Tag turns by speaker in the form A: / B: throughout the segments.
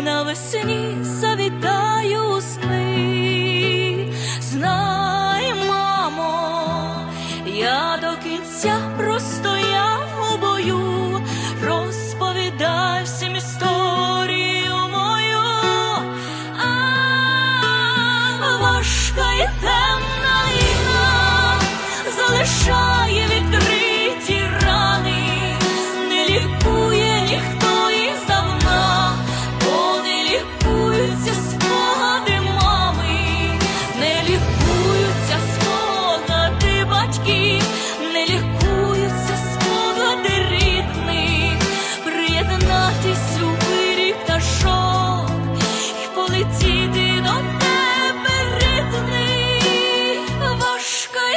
A: я навесні завітаю у сни. Знай, мамо, я до кінця простояв у бою, розповідай всім історію мою. А важка і темна війна залишає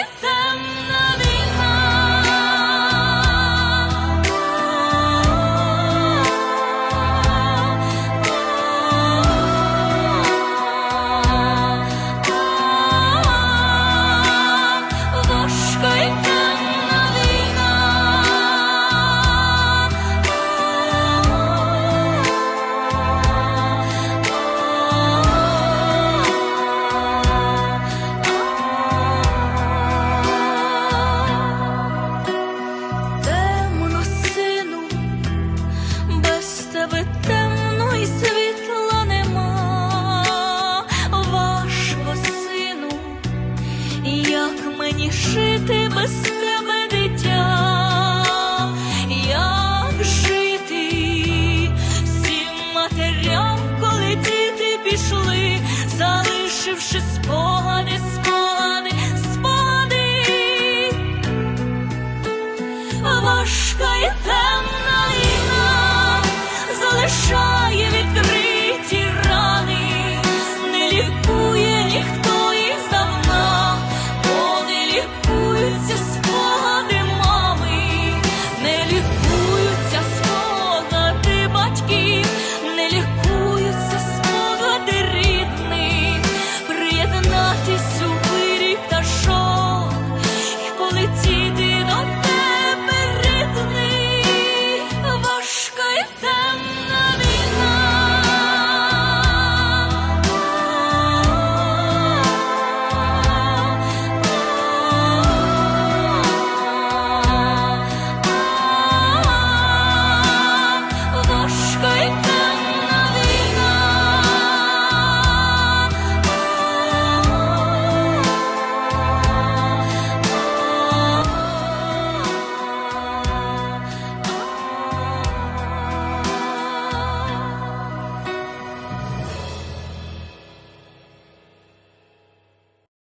A: важка і мені жити без тебе, дитя? Як жити всім матерям, коли діти пішли, залишивши спогади, спогади, спогади, важка і темна with us.